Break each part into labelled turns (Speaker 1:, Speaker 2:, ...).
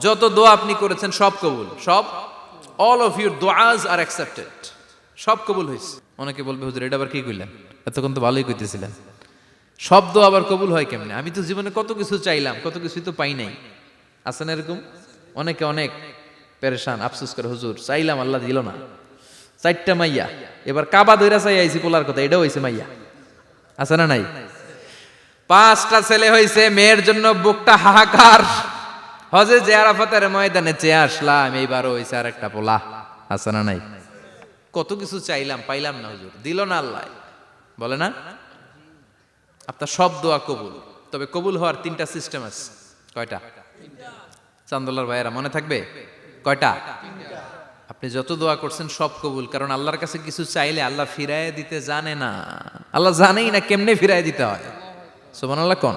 Speaker 1: যত দোয়া আপনি করেছেন, সব কবুল। সব? অল অফ ইউর দোয়াজ আর অ্যাকসেপ্টেড সব কবুল হয়েছে। অনেকে বলবে, হুজুর, এটা আবার কি কইলেন? এতক্ষণ তো ভালোই কইতেছিলেন। সব দোয়া আবার কবুল হয় কেমনে? আমি তো জীবনে কত কিছু চাইলাম, কত কিছুই তো পাই নাই। আছে না এরকম? অনেকে অনেক পেরেশান, আফসোস করে, হুজুর, চাইলাম, আল্লাহ দিল না। চারটা মাইয়া। এবার কাবা দইরা চাই আইছি, পোলার কথা, এটাও হয়েছে মাইয়া। আছে না নাই? পাঁচটা ছেলে হয়েছে মেয়ের জন্য বুকটা হাহাকার। হজে যে আরাফাতের ময়দানে চেয়ে আসলাম, এইবারও হয়েছে আর একটা পোলা, আছে না নাই? কত কিছু চাইলাম, পাইলাম না হুজুর, দিল না আল্লাহ। বলে না? আপনার সব দোয়া কবুল, তবে কবুল হওয়ার তিনটা সিস্টেম আছে। কয়টা? চান্দোলার ভাইয়েরা, মনে থাকবে? কয়টা? আপনি যত দোয়া করছেন সব কবুল, কারণ আল্লাহর কাছে কিছু চাইলে আল্লাহ ফিরায় দিতে জানে না। আল্লাহ জানেই না কেমনে ফিরায় দিতে হয়। সোমান আল্লাহ কোন?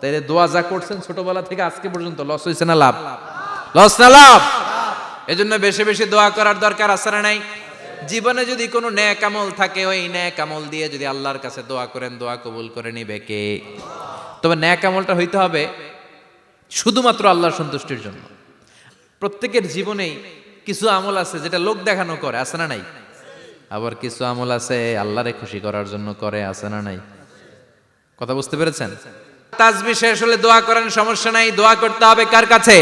Speaker 1: তাইলে দোয়া যা করছেন ছোটবেলা থেকে আজকে পর্যন্ত, লস হয়েছে না লাভ? লস না লাভ? এজন্য বেশি বেশি দোয়া করার দরকার আছে না নাই? জীবনে যদি কোনো ন্যাক আমল থাকে, ওই ন্যাক আমল দিয়ে যদি আল্লাহর কাছে দোয়া করেন, দোয়া কবুল করে নিবে কে? তবে ন্যাক আমলটা হইতে হবে শুধুমাত্র আল্লাহর সন্তুষ্টির জন্য। প্রত্যেকের জীবনেই কিছু আমল আছে যেটা লোক দেখানো করে, আছে না নাই? আবার কিছু আমল আছে আল্লাহরে খুশি করার জন্য করে, আছে না নাই? কথা বুঝতে পেরেছেন? তাজবি শেষ হলে দোয়া করেন, সমস্যা নাই, দোয়া করতে হবে কার কাছে?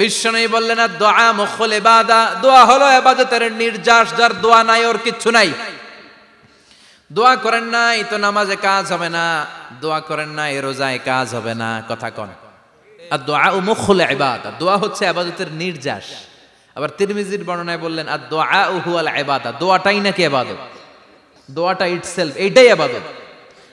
Speaker 1: বিশ্ব নেই বললেন না দোয়া মখল এবাদা দোয়া হলো এবাদতের নির্যাস, যার দোয়া নাই ওর কিচ্ছু নাই। দোয়া করেন নাই তো নামাজে কাজ হবে না, দোয়া করেন নাই রোজায় কাজ হবে না, কথা কন। আর দোয়া ও মুখল এবাদা দোয়া হচ্ছে আবাদতের নির্যাস। আবার তিরমিজির বর্ণনায় বললেন, আর দোয়া ও হুয়াল এবাদা দোয়াটাই নাকি আবাদত দোয়াটা ইটসেলফ এইটাই আবাদত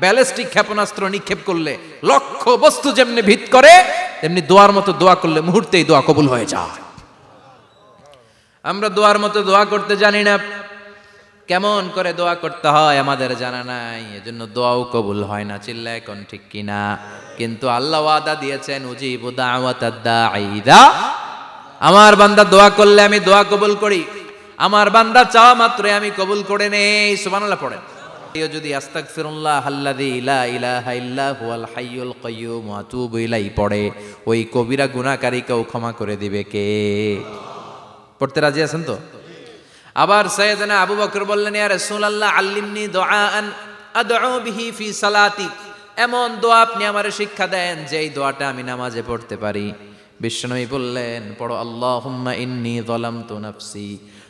Speaker 1: ব্যালিস্টিক ক্ষেপণাস্ত্র নিক্ষেপ করলে লক্ষ্য বস্তু যেমনি ভিত করে, তেমনি দোয়ার মতো দোয়া করলে মুহূর্তেই দোয়া কবুল হয়ে যায়। আমরা দোয়ার মতো দোয়া করতে জানি না। কেমন করে দোয়া করতে হয় আমাদের জানা নাই। এজন্য দোয়াও কবুল হয় না চিল্লা এখন ঠিক কিনা। কিন্তু আল্লাহ ওয়াদা দিয়েছেন, উজিবু দাওয়াতাদ দাঈদা। আমার বান্দা দোয়া করলে আমি দোয়া কবুল করি। আমার বান্দা চাওয়া মাত্রই আমি কবুল করে নেই। সুবহানাল্লাহ পড়েন। কেউ যদি আস্তাগফিরুল্লাহ আল্লাযী লা ইলাহা ইল্লা হুয়াল হাইয়ুল ওয়া আতুবু ইলাইহি পড়ে, ওই কবিরা গুনাহকারীকেও ক্ষমা করে দিবে কে? পড়তে রাজি আছেন তো? আবার সৈয়দনা আবু বকর বললেন, ইয়া রাসূলুল্লাহ, আল্লিমনি দুআআন আদউ বিহি ফি সালাতি। এমন দোয়া আপনি আমারে শিক্ষা দেন, যেই দোয়াটা আমি নামাজে পড়তে পারি। বিশ্বনবী বললেন, পড়ো, আল্লাহুম্মা ইন্নী যালামতু নাফসি।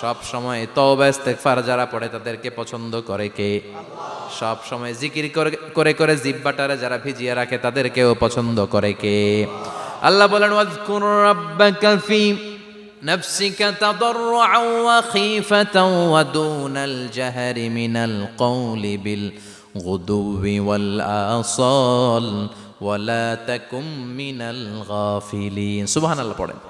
Speaker 1: সব সময় তওবা ইস্তেগফার যারা পড়ে তাদেরকে পছন্দ করে কে সব সময় জিকির করে করে করে জিব্বাটারে যারা ভিজিয়ে রাখে তাদেরকেও পছন্দ করে কে আল্লাহ বলেন ওয়াজকুর রাব্বাকা ফি نفسك تضرعا وخيفة ودون الجهر من القول بالغدو والآصال ولا تكن من الغافلين سبحان الله পড়েন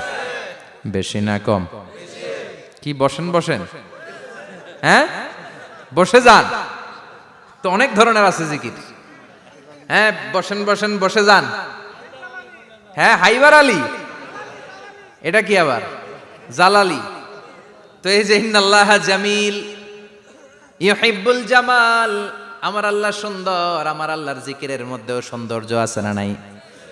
Speaker 1: বেশি না কম। কি, বসেন বসেন। হ্যাঁ? বসে যান। তো অনেক ধরনের আছে জিকির। হ্যাঁ বসেন বসেন, বসে যান। হ্যাঁ হাইবার আলী। এটা কি আবার? জালালি। তো এই যে, ইন্নাল্লাহ জামিল, ইউহিব্বুল জামাল। আমার আল্লাহ সুন্দর, আমার আল্লাহর জিকিরের মধ্যেও সৌন্দর্য আছে না নাই?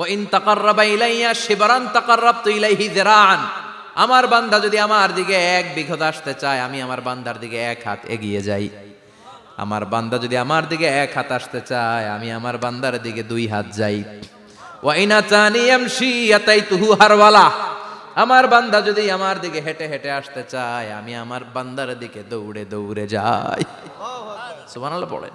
Speaker 1: ও ইন শিবরান আমার বান্দা যদি আমার দিকে এক বিঘত আসতে চায়, আমি আমার বান্দার দিকে এক হাত এগিয়ে যাই। আমার বান্দা যদি আমার দিকে এক হাত আসতে চায়, আমি আমার বান্দার দিকে দুই হাত যাই। ওয়া ইনা তানি ইয়ামশি ইয়াতাইতুহু হারওয়ালা। আমার বান্দা যদি আমার দিকে হেঁটে হেঁটে আসতে চায়, আমি আমার বান্দার দিকে দৌড়ে দৌড়ে যাই। সুবহানাল্লাহ পড়েন।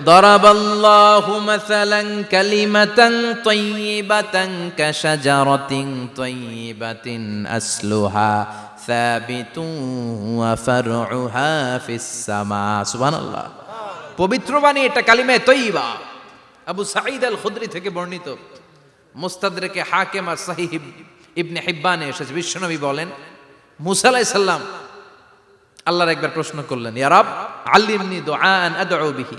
Speaker 1: দরাবাল্লাহু মাসালান কালিমাতান তাইয়িবাতান কাশাজারাতিন তাইয়িবাতিন আসলুহা সাবিতুন ওয়া ফারউহা ফিস সামা সুবহানাল্লাহ পবিত্র বাণী এটা কালিমায়ে তৈয়বা আবু সাঈদ আল খুদরি থেকে বর্ণিত। মুস্তাদরেকে হাকেম আর সাহিব ইবনে হিব্বানে এসেছে। বিশ্বনবী বলেন, মুসা সালাম আল্লাহর একবার প্রশ্ন করলেন ইয়ারাব আল্লিমনি দুআন আদউ বিহি।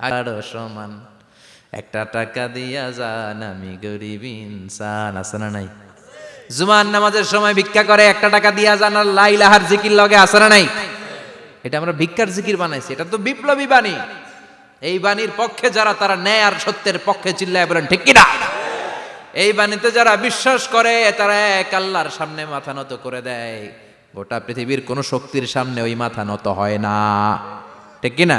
Speaker 1: আরও সমান। একটা টাকা দিয়া যান আমি গরিব ইনসান, আছে না নাই? জুমান নামাজের সময় ভিক্ষা করে, একটা টাকা দিয়া যান আর লাইলাহার জিকির লগে, আছে না নাই? এটা আমরা ভিক্ষার জিকির বানাইছি, এটা তো বিপ্লবী বাণী। এই বাণীর পক্ষে যারা, তারা ন্যায় আর সত্যের পক্ষে চিল্লায় বলেন, ঠিক কিনা? এই বাণীতে যারা বিশ্বাস করে, তারা এক আল্লাহর সামনে মাথা নত করে দেয়। গোটা পৃথিবীর কোন শক্তির সামনে ওই মাথা নত হয় না। ঠিক কিনা?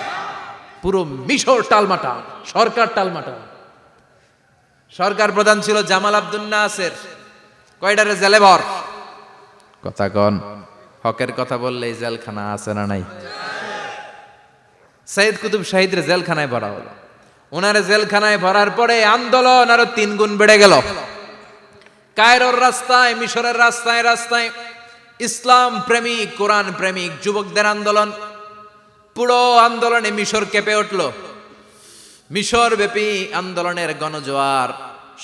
Speaker 1: পুরো মিশর টালমাটা সরকার টালমাটাল সরকার প্রধান ছিল জামাল আব্দুল নাসের। কয়ডারে জেলেবর? কথা কন হকের কথা বললেই জেলখানা আছে না নাই? সাইদ কুতুব শাহিদের জেলখানায় ভরা হলো। ওনার জেলখানায় ভরার পরে আন্দোলন আরও তিন গুণ বেড়ে গেল। কায়রোর রাস্তায় মিশরের রাস্তায় রাস্তায় ইসলাম প্রেমিক কোরআন প্রেমিক যুবকদের আন্দোলন পুরো আন্দোলনে মিশর কেঁপে উঠল। মিশর ব্যাপী আন্দোলনের গণজোয়ার।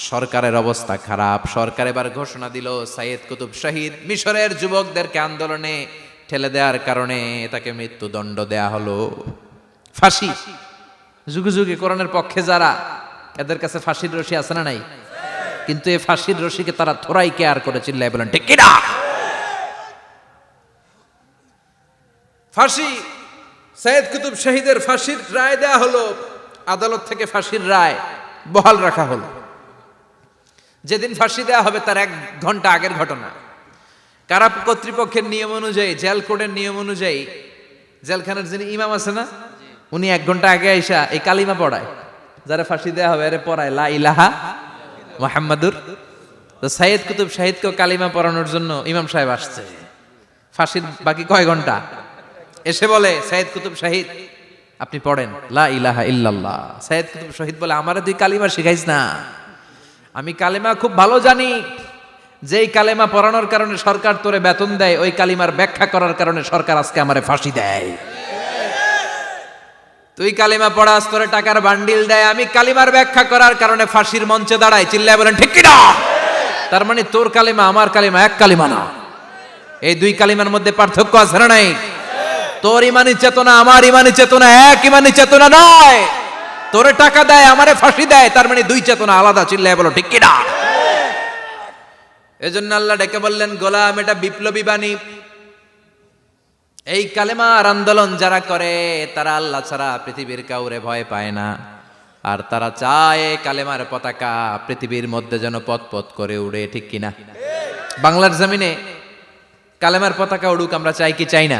Speaker 1: সরকারের অবস্থা খারাপ। সরকার এবার ঘোষণা দিল, সাইয়েদ কুতুব শাহিদ মিশরের যুবকদেরকে আন্দোলনে ঠেলে দেওয়ার কারণে তাকে মৃত্যুদণ্ড দেয়া হলো। ফাঁসি। যুগে যুগে কোরআনের পক্ষে যারা, এদের কাছে ফাঁসির রশি আছে না নাই? কিন্তু এই ফাঁসির রশিকে তারা থোড়াই কেয়ার করে চিল্লায় বলেন, ঠিক কিনা ফাঁসি। সৈয়দ কুতুব শহীদের ফাঁসির রায় দেয়া হলো, আদালত থেকে ফাঁসির রায় বহাল রাখা হলো। যেদিন ফাঁসি দেওয়া হবে তার এক ঘণ্টা আগের ঘটনা। কারা কর্তৃপক্ষের নিয়ম অনুযায়ী, জেল কোডের নিয়ম অনুযায়ী, জেলখানার যিনি ইমাম আছে না, উনি এক ঘণ্টা আগে আইসা এই কালিমা পড়ায়। যারা ফাঁসি দেওয়া হবে আরে পড়ায়, লা ইলাহা মোহাম্মদুর তো সাইয়েদ কুতুব শাহিদকেও কালিমা পড়ানোর জন্য ইমাম সাহেব আসছে। ফাঁসির বাকি কয় ঘণ্টা? এসে বলে সাইদ কুতুব শাহিদ, আপনি পড়েন, লা ইলাহা ইল্লাল্লাহ। সাইদ কুতুব শহীদ বলে, আমারে তুই কালিমা শিখাইস না। আমি কালিমা খুব ভালো জানি। যেই কালেমা পড়ানোর কারণে সরকার তোরে বেতন দেয়, ওই কালিমার ব্যাখ্যা করার কারণে সরকার আজকে আমারে ফাঁসি দেয়। তুই কালিমা পড়াস, তোরে টাকার বান্ডিল দেয়, আমি কালিমার ব্যাখ্যা করার কারণে ফাঁসির মঞ্চে দাঁড়াই, চিল্লায় বলেন, ঠিক কিনা তার মানে তোর কালিমা, আমার কালিমা এক কালিমা না। এই দুই কালিমার মধ্যে পার্থক্য আছে না নাই? তোর ইমানি চেতনা, আমার ইমানি চেতনা, এক ইমানি চেতনা নয়। তোরে টাকা দেয়, আমারে ফাঁসি দেয়, তার মানে দুই চেতনা আলাদা, চিল্লায় বলো, ঠিক কিনা? এজন্য আল্লাহ ডেকে বললেন, গোলাম, এটা বিপ্লবী বাণী। এই কালেমার আন্দোলন যারা করে, তারা আল্লাহ ছাড়া পৃথিবীর কাউরে ভয় পায় না। আর তারা চায় কালেমার পতাকা পৃথিবীর মধ্যে যেন পথ পথ করে উড়ে, ঠিক কিনা? বাংলার জমিনে কালেমার পতাকা উড়ুক, আমরা চাই কি চাই না?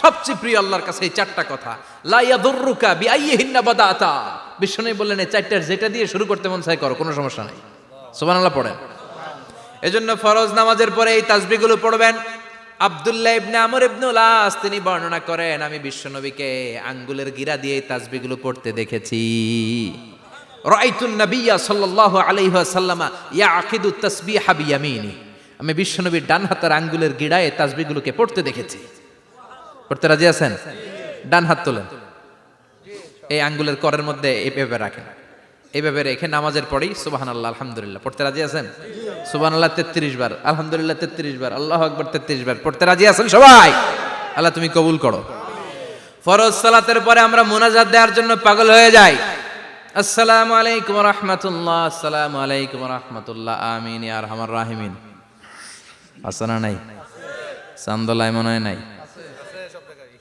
Speaker 1: সবচেয়ে প্রিয় আল্লাহর কাছে এই চারটা কথা। লাইয়া দুর্রুকা বিআইহিন্না বাদাতা। বিষ্ণু বললেন এই চারটার যেটা দিয়ে শুরু করতে মন চাই করো, কোনো সমস্যা নাই। সুবহানাল্লাহ পড়েন। এজন্য ফরজ নামাজের পরে এই তাসবিহগুলো পড়বেন। আব্দুল্লাহ ইবনে আমর ইবনুল আস তিনি বর্ণনা করেন, আমি বিশ্বনবীকে আঙ্গুলের গিরা দিয়ে এই তাসবিহগুলো পড়তে দেখেছি। রাআইতুন নাবিয়্যা সাল্লাল্লাহু আলাইহি ওয়াসাল্লামা ইয়াকিদু তাসবিহা বিয়ামিনি। আমি বিশ্বনবীর ডান হাতের আঙ্গুলের গিড়ায় এই তাসবিহগুলোকে পড়তে দেখেছি। পড়তে রাজি আছেন? ডান হাত তোলেন। এই আঙ্গুলের করের মধ্যে এইভাবে রাখেন। এইভাবে রেখে নামাজের পরেই সুবাহান আল্লাহ আলহামদুলিল্লাহ। পড়তে রাজি আছেন? সুবাহান আল্লাহ তেত্রিশ বার। আলহামদুলিল্লাহ, তেত্রিশ বার। আল্লাহ আকবর, তেত্রিশ বার। পড়তে রাজি আছেন সবাই? আল্লাহ তুমি কবুল করো। ফরজ সালাতের পরে আমরা মোনাজাত দেওয়ার জন্য পাগল হয়ে যাই। আসসালামু আলাইকুম রহমতুল্লাহ। আসসালামু আলাইকুম রহমতুল্লাহ। আমিন আর হামার রাহিমিন। আসানা নাই? চান্দলায় মনে হয় নাই।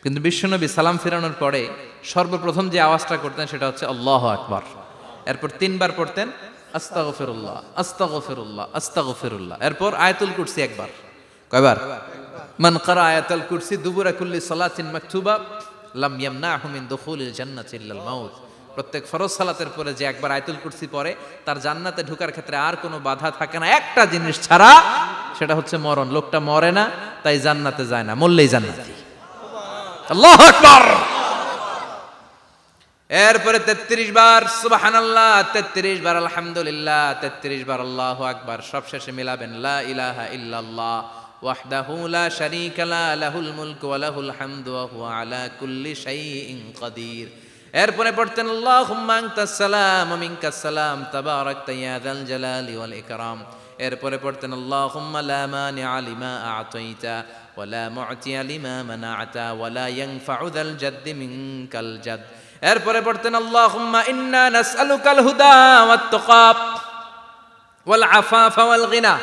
Speaker 1: কিন্তু বিশ্বনবী সালাম ফেরানোর পরে সর্বপ্রথম যে আওয়াজটা করতেন সেটা হচ্ছে আল্লাহ আকবার। এরপর তিনবার পড়তেন, আস্তাগফিরুল্লাহ আস্তাগফিরুল্লাহ আস্তাগফিরুল্লাহ। এরপর আয়াতুল কুরসি একবার। কয়বার? মান কারা আয়াতুল কুরসি দুবুরা কুল্লি সালাতিন মাকতুবা লাম ইয়ামনাহু মিন দুখুলিল জান্নাতি ইল্লাল মাউত। প্রত্যেক ফরজ সালাতের পরে যে একবার আয়াতুল কুরসি পড়ে, তার জান্নাতে ঢোকার ক্ষেত্রে আর কোনো বাধা থাকে না। একটা জিনিস ছাড়া সেটা হচ্ছে মরণ। লোকটা মরে না, তাই জান্নাতে যায় না, মরলেই জান্নাতি। আল্লাহ আকবার। এরপরে তেত্রিশ বার সুবাহান আল্লাহ তেত্রিশ বার, আলহামদুলিল্লাহ, তেত্রিশ বার, আল্লাহ আকবার। সবশেষে মিলাবেন, লা ইলাহা ইল্লাল্লাহ, ওয়াহদাহু লা শারীকা লা, লাহুল মুলকু ওয়া লাহুল হামদু, ওয়া হুয়া আলা কুল্লি শাইইন কাদির। এরপরে পড়তেন, আল্লাহুম্মা আনতাস সালাম ওয়া মিনকাস সালাম, তাবারাকতা ইয়া যাল জালালি ওয়াল ইকরাম। এরপরে পড়তেন, আল্লাহুম্মা লা মানিআ লিমা আ'তাইতা ওয়া লা মু'তিয়া লিমা মানা'তা, ওয়া লা ইয়ানফা'ু যাল জাদ্দি মিনকাল জাদ এরপরে পড়তেন, আল্লাহুম্মা ইন্না নাসআলুকাল হুদা ওয়াত তাকা ওয়াল আফাফা ওয়াল গিনা।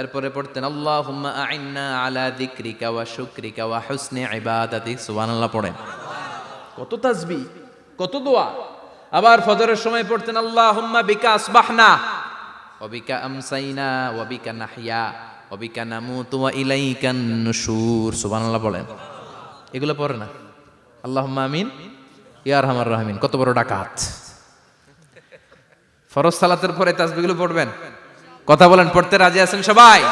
Speaker 1: এরপরে পড়তেন, আল্লাহুম্মা আইন্না আলা যিকরিকা ওয়া শুকরিকা ওয়া হুসনি ইবাদাতিক সুবহানাল্লাহ পড়েন। কত তাজবি, কত দোয়া। আবার ফজরের সময় পড়তেন, আল্লাহুম্মা বিকা আসবাহনা অবিকা বিকা আমসাইনা অবিকা নাহিয়া অবিকা নামুতু, ওয়া ইলাইকান নুশুর। সুবহানাল্লাহ বলেন। এগুলো পড়ে না। আল্লাহুম্মা আমিন, ইয়া আরহামার রাহিমিন। কত বড় ডাকাত। ফরজ সালাতের পরে তাজবিগুলো পড়বেন। কথা বলেন, পড়তে রাজি আছেন সবাই?